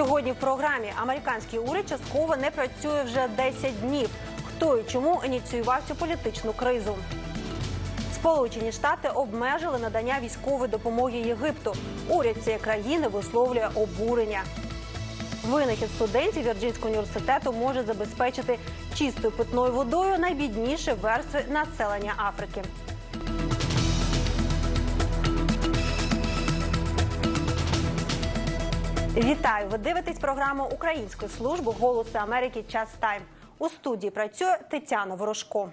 Сьогодні в програмі американський уряд частково не працює вже 10 днів. Хто і чому ініціював цю політичну кризу? Сполучені Штати обмежили надання військової допомоги Єгипту. Уряд цієї країни висловлює обурення. Винахід студентів Вірджинського університету може забезпечити чистою питною водою найбідніші верстви населення Африки. Вітаю! Ви дивитесь програму Української служби голосу Америки Час Тайм. У студії працює Тетяна Ворожко.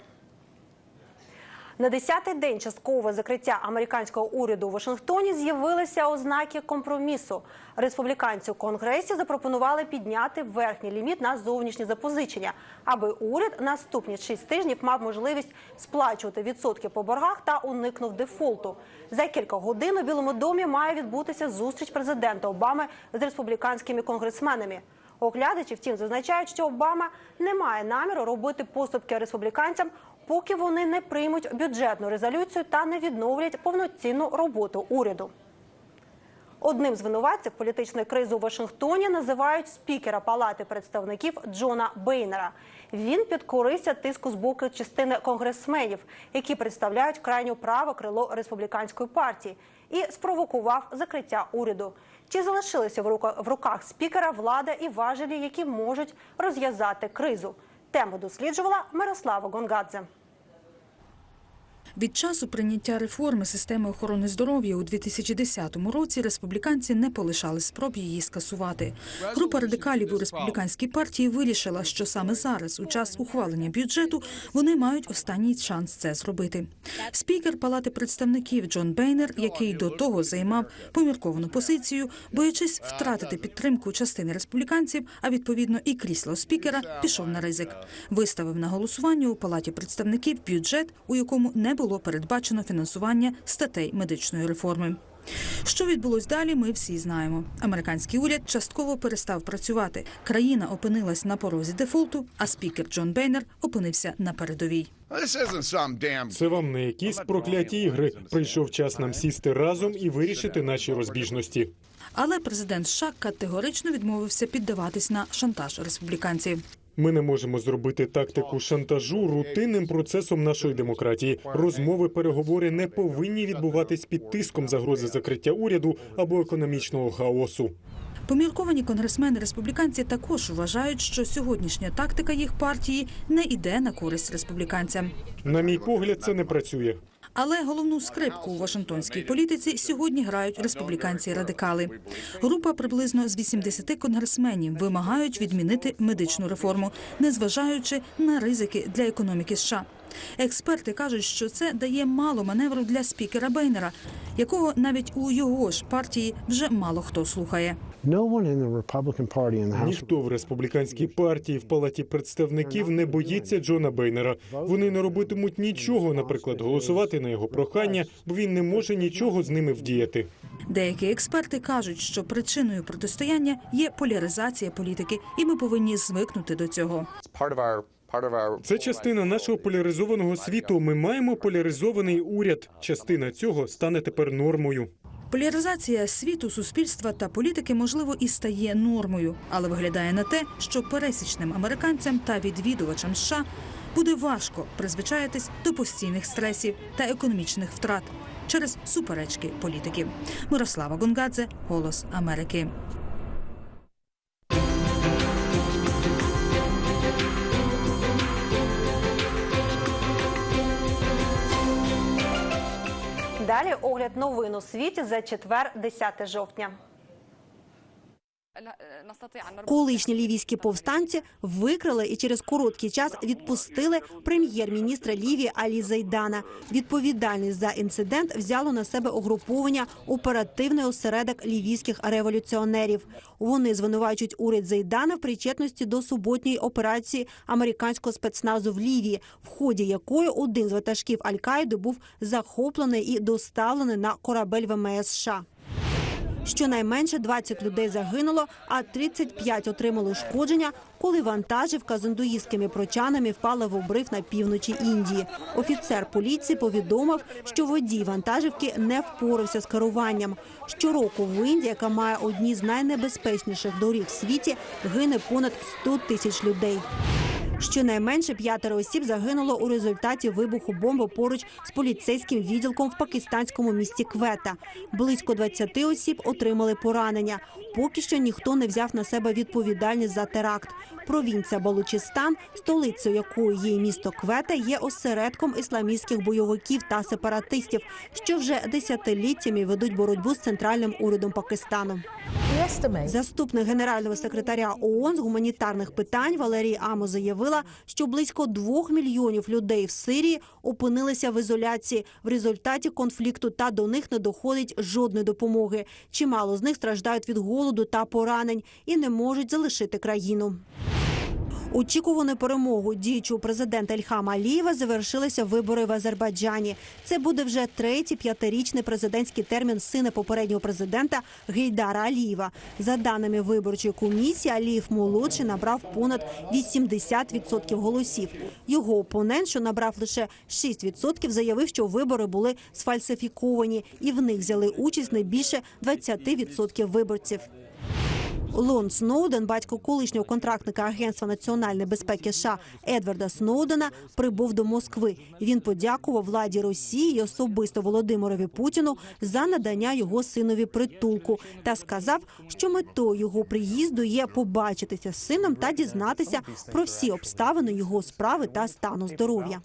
На 10-й день часткового закриття американського уряду у Вашингтоні з'явилися ознаки компромісу. Республіканці у конгресі запропонували підняти верхній ліміт на зовнішні запозичення, аби уряд наступні 6 тижнів мав можливість сплачувати відсотки по боргах та уникнув дефолту. За кілька годин у Білому домі має відбутися зустріч президента Обами з республіканськими конгресменами. Оглядачі, втім, зазначають, що Обама не має наміру робити поступки республіканцям, поки вони не приймуть бюджетну резолюцію та не відновлять повноцінну роботу уряду. Одним з винуватців політичної кризи у Вашингтоні називають спікера Палати представників Джона Бейнера. Він підкорився тиску з боку частини конгресменів, які представляють крайню право крило республіканської партії, і спровокував закриття уряду. Чи залишилися в руках спікера влада і важелі, які можуть розв'язати кризу? Тему досліджувала Мирослава Гонгадзе. Від часу прийняття реформи системи охорони здоров'я у 2010 році республіканці не полишали спроб її скасувати. Група радикалів у республіканській партії вирішила, що саме зараз, у час ухвалення бюджету, вони мають останній шанс це зробити. Спікер Палати представників Джон Бейнер, який до того займав помірковану позицію, боячись втратити підтримку частини республіканців, а відповідно і крісло спікера, пішов на ризик. Виставив на голосування у Палаті представників бюджет, у якому не було передбачено фінансування статей медичної реформи. Що відбулось далі, ми всі знаємо. Американський уряд частково перестав працювати. Країна опинилась на порозі дефолту, а спікер Джон Бейнер опинився на передовій. Це вам не якісь прокляті ігри. Прийшов час нам сісти разом і вирішити наші розбіжності. Але президент США категорично відмовився піддаватись на шантаж республіканців. Ми не можемо зробити тактику шантажу рутинним процесом нашої демократії. Розмови, переговори не повинні відбуватись під тиском загрози закриття уряду або економічного хаосу. Помірковані конгресмени республіканці також вважають, що сьогоднішня тактика їх партії не йде на користь республіканцям. На мій погляд, це не працює. Але головну скрипку у Вашингтонській політиці сьогодні грають республіканці-радикали. Група приблизно з 80 конгресменів вимагають відмінити медичну реформу, незважаючи на ризики для економіки США. Експерти кажуть, що це дає мало маневру для спікера Бейнера, якого навіть у його ж партії вже мало хто слухає. No one in the Republican Party in the House. Ніхто в республіканській партії в палаті представників не боїться Джона Бейнера. Вони не робитимуть нічого, наприклад, голосувати на його прохання, бо він не може нічого з ними вдіяти. Деякі експерти кажуть, що причиною протистояння є поляризація політики, і ми повинні звикнути до цього. Це частина нашого поляризованого світу. Ми маємо поляризований уряд. Частина цього стане тепер нормою. Поляризація світу, суспільства та політики, можливо, і стає нормою, але виглядає на те, що пересічним американцям та відвідувачам США буде важко призвичаїтись до постійних стресів та економічних втрат через суперечки політиків. Мирослава Гонгадзе, Голос Америки. Далі огляд новин у світі за четвер, 10 жовтня. Колишні лівійські повстанці викрили і через короткий час відпустили прем'єр-міністра Лівії Алі Зайдана. Відповідальність за інцидент взяло на себе угруповання оперативний осередок лівійських революціонерів. Вони звинувачують уряд Зайдана в причетності до суботньої операції американського спецназу в Лівії, в ході якої один з ватажків Аль-Каїди був захоплений і доставлений на корабель ВМС США. Щонайменше 20 людей загинуло, а 35 отримали ушкодження, коли вантажівка з індуїстськими прочанами впала в обрив на півночі Індії. Офіцер поліції повідомив, що водій вантажівки не впорався з керуванням. Щороку в Індії, яка має одні з найнебезпечніших доріг в світі, гине понад 100 тисяч людей. Щонайменше п'ятеро осіб загинуло у результаті вибуху бомби поруч з поліцейським відділком в пакистанському місті Квета. Близько 20 осіб отримали поранення. Поки що ніхто не взяв на себе відповідальність за теракт. Провінція Балучистан, столицею якої є місто Квета, є осередком ісламістських бойовиків та сепаратистів, що вже десятиліттями ведуть боротьбу з центральним урядом Пакистану. Заступник генерального секретаря ООН з гуманітарних питань Валерій Амо заявила, що близько двох мільйонів людей в Сирії опинилися в ізоляції в результаті конфлікту, та до них не доходить жодної допомоги. Чимало з них страждають від голоду та поранень і не можуть залишити країну. Очікувану перемогу діючого президента Ільхама Алієва завершилися вибори в Азербайджані. Це буде вже третій п'ятирічний президентський термін сина попереднього президента Гейдара Алієва. За даними виборчої комісії, Алієв молодший набрав понад 80% голосів. Його опонент, що набрав лише 6%, заявив, що вибори були сфальсифіковані, і в них взяли участь не більше 20% виборців. Лон Сноуден, батько колишнього контрактника Агентства національної безпеки США Едварда Сноудена, прибув до Москви. Він подякував владі Росії і особисто Володимирові Путіну за надання його синові притулку та сказав, що метою його приїзду є побачитися з сином та дізнатися про всі обставини його справи та стану здоров'я.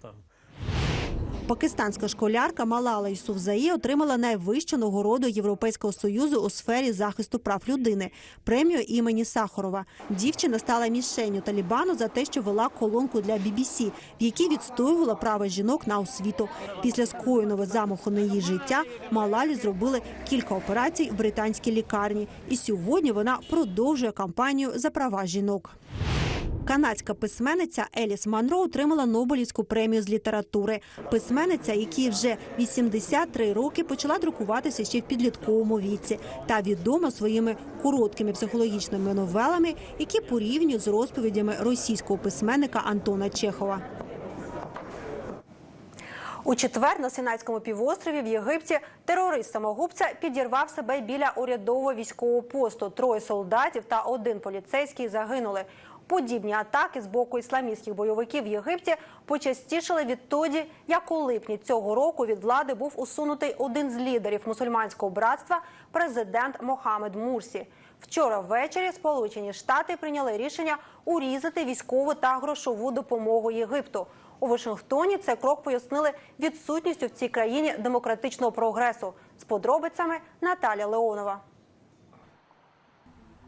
Пакистанська школярка Малала Юсуфзаї отримала найвищу нагороду Європейського союзу у сфері захисту прав людини премію імені Сахарова. Дівчина стала мішенню Талібану за те, що вела колонку для BBC, в якій відстоювала права жінок на освіту. Після скоєного замаху на її життя Малалі зробили кілька операцій в британській лікарні, і сьогодні вона продовжує кампанію за права жінок. Канадська письменниця Еліс Манро отримала Нобелівську премію з літератури. Письменниця, якій вже 83 роки почала друкуватися ще в підлітковому віці, та відома своїми короткими психологічними новелами, які порівнюють з розповідями російського письменника Антона Чехова. У четвер на Синайському півострові в Єгипті терорист самогубця підірвав себе біля урядового військового посту. Троє солдатів та один поліцейський загинули. Подібні атаки з боку ісламістських бойовиків в Єгипті почастішали відтоді, як у липні цього року від влади був усунутий один з лідерів мусульманського братства, президент Мохамед Мурсі. Вчора ввечері Сполучені Штати прийняли рішення урізати військову та грошову допомогу Єгипту. У Вашингтоні цей крок пояснили відсутністю в цій країні демократичного прогресу. З подробицями Наталя Леонова.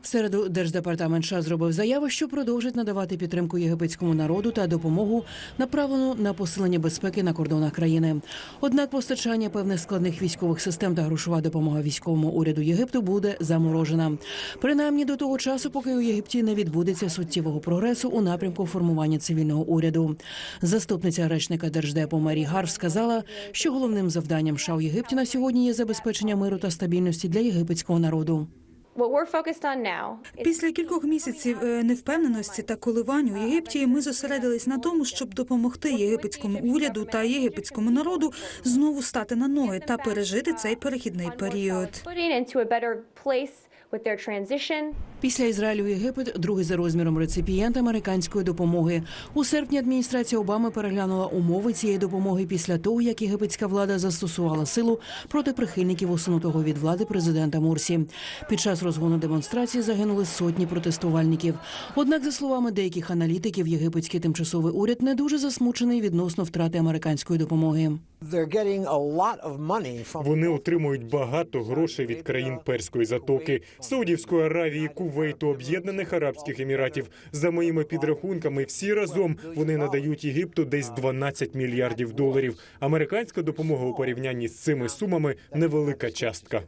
В середу держдепартамент США зробив заяву, що продовжить надавати підтримку єгипетському народу та допомогу, направлену на посилення безпеки на кордонах країни. Однак постачання певних складних військових систем та грошова допомога військовому уряду Єгипту буде заморожена. Принаймні до того часу, поки у Єгипті не відбудеться суттєвого прогресу у напрямку формування цивільного уряду. Заступниця речника держдепу Мері Гарв сказала, що головним завданням США у Єгипті на сьогодні є забезпечення миру та стабільності для єгипетського народу. Після кількох місяців е, невпевненості та коливань у Єгипті ми зосередились на тому, щоб допомогти єгипетському уряду та єгипетському народу знову стати на ноги та пережити цей перехідний період. Після Ізраїлю Єгипет другий за розміром реципієнт американської допомоги. У серпні адміністрація Обами переглянула умови цієї допомоги після того, як єгипетська влада застосувала силу проти прихильників усунутого від влади президента Мурсі. Під час розгону демонстрації загинули сотні протестувальників. Однак, за словами деяких аналітиків, єгипетський тимчасовий уряд не дуже засмучений відносно втрати американської допомоги. Вони отримують багато грошей від країн Перської затоки, Саудівської Аравії, Кувейту, Об'єднаних Арабських Еміратів. За моїми підрахунками, всі разом вони надають Єгипту десь 12 мільярдів доларів. Американська допомога у порівнянні з цими сумами невелика частка.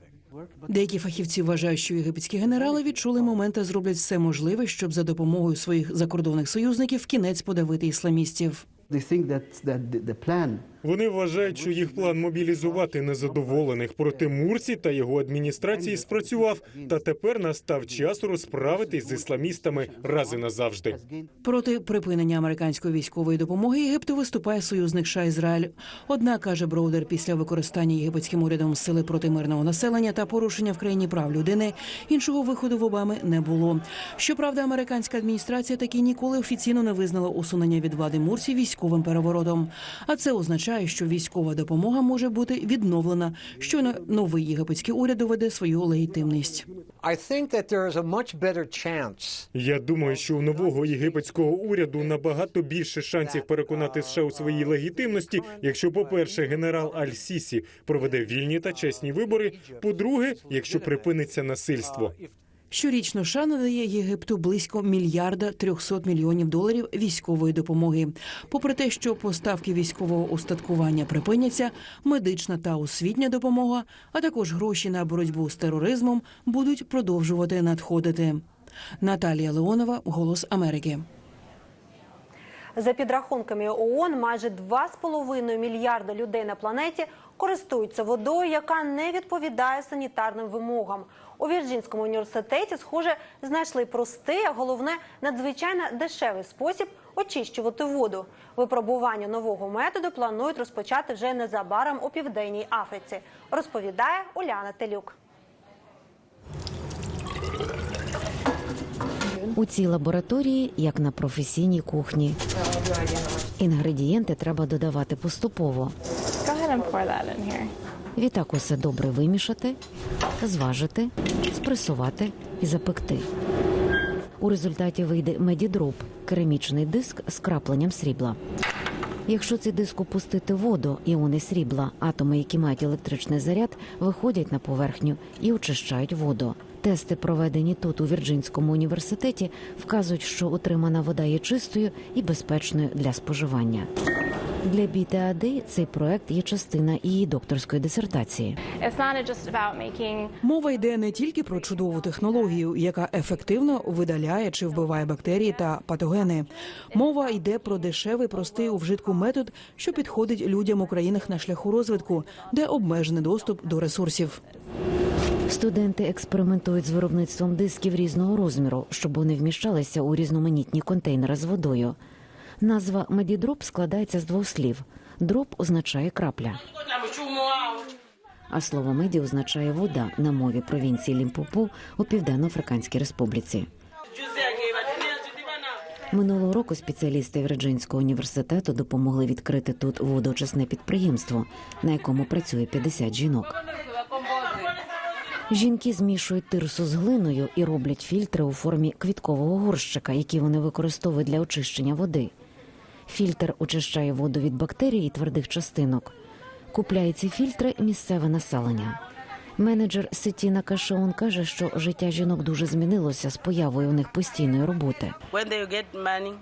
Деякі фахівці вважають, що єгипетські генерали відчули момент та зроблять все можливе, щоб за допомогою своїх закордонних союзників в кінець подавити ісламістів. Вони вважають, що їх план мобілізувати незадоволених проти Мурсі та його адміністрації спрацював. Та тепер настав час розправитись з ісламістами раз і назавжди. Проти припинення американської військової допомоги Єгипту виступає союзник США Ізраїль. Однак каже Броудер, після використання єгипетським урядом сили проти мирного населення та порушення в країні прав людини іншого виходу в Обами не було. Щоправда, американська адміністрація таки ніколи офіційно не визнала усунення від влади Мурсі військовим переворотом. А це означає, що військова допомога може бути відновлена. Щойно новий єгипетський уряд доведе свою легітимність. Я думаю, що у нового єгипетського уряду набагато більше шансів переконати США у своїй легітимності, якщо, по-перше, генерал Аль-Сісі проведе вільні та чесні вибори. По-друге, якщо припиниться насильство. Щорічно США надає Єгипту близько мільярда 300 мільйонів доларів військової допомоги. Попри те, що поставки військового устаткування припиняться, медична та освітня допомога, а також гроші на боротьбу з тероризмом будуть продовжувати надходити. Наталія Леонова, Голос Америки. За підрахунками ООН, майже 2,5 мільярда людей на планеті користуються водою, яка не відповідає санітарним вимогам. У Вірджинському університеті, схоже, знайшли простий, а головне надзвичайно дешевий спосіб очищувати воду. Випробування нового методу планують розпочати вже незабаром у південній Африці. Розповідає Уляна Телюк. У цій лабораторії, як на професійній кухні. Інгредієнти треба додавати поступово. Go ahead and pour that in here. Відтак усе добре вимішати, зважити, спресувати і запекти. У результаті вийде медідроб – керамічний диск з крапленням срібла. Якщо цей диск опустити воду, іони срібла, атоми, які мають електричний заряд, виходять на поверхню і очищають воду. Тести, проведені тут у Вірджинському університеті, вказують, що отримана вода є чистою і безпечною для споживання. Для БІТАД цей проект є частина її докторської дисертації. Making Мова йде не тільки про чудову технологію, яка ефективно видаляє чи вбиває бактерії та патогени. Мова йде про дешевий, простий у вжитку метод, що підходить людям у країнах на шляху розвитку, де обмежений доступ до ресурсів. Студенти експериментують з виробництвом дисків різного розміру, щоб вони вміщалися у різноманітні контейнери з водою. Назва медідроп складається з двох слів: дроп означає крапля. А слово меді означає вода на мові провінції Лімпопо у Південно-Африканській Республіці. Минулого року спеціалісти Вірджинського університету допомогли відкрити тут водоочисне підприємство, на якому працює 50 жінок. Жінки змішують тирсу з глиною і роблять фільтри у формі квіткового горщика, які вони використовують для очищення води. Фільтр очищає воду від бактерій і твердих частинок. Купляє ці фільтри місцеве населення. Менеджер Сетіна Кашеон каже, що життя жінок дуже змінилося з появою у них постійної роботи.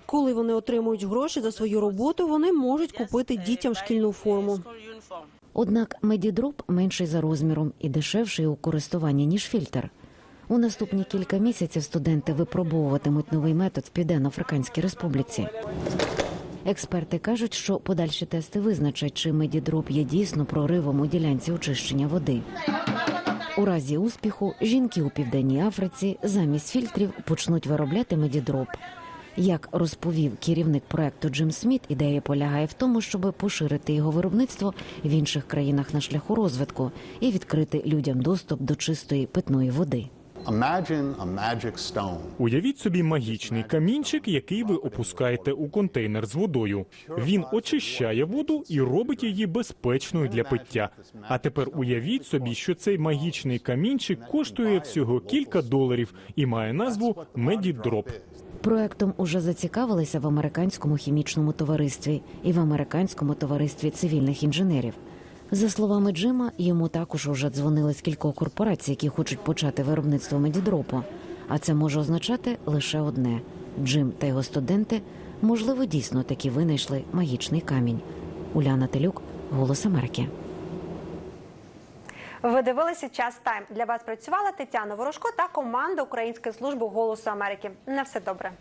Коли вони отримують гроші за свою роботу, вони можуть купити дітям шкільну форму. Однак медідроп менший за розміром і дешевший у користуванні, ніж фільтр. У наступні кілька місяців студенти випробовуватимуть новий метод в Південно-Африканській Республіці. Експерти кажуть, що подальші тести визначать, чи медідроп є дійсно проривом у ділянці очищення води. У разі успіху жінки у південній Африці замість фільтрів почнуть виробляти медідроп. Як розповів керівник проекту Джим Сміт, ідея полягає в тому, щоб поширити його виробництво в інших країнах на шляху розвитку і відкрити людям доступ до чистої питної води. Imagine a. Уявіть собі магічний камінчик, який ви опускаєте у контейнер з водою. Він очищає воду і робить її безпечною для пиття. А тепер уявіть собі, що цей магічний камінчик коштує всього кілька доларів і має назву Медідроп. Проектом уже зацікавилися в американському хімічному товаристві і в американському товаристві цивільних інженерів. За словами Джима, йому також уже дзвонили з кількох корпорацій, які хочуть почати виробництво медідропу. А це може означати лише одне: Джим та його студенти, можливо, дійсно таки винайшли магічний камінь. Уляна Телюк, Голос Америки. Ви дивилися час тайм. Для вас працювала Тетяна Ворожко та команда Української служби голосу Америки. На все добре.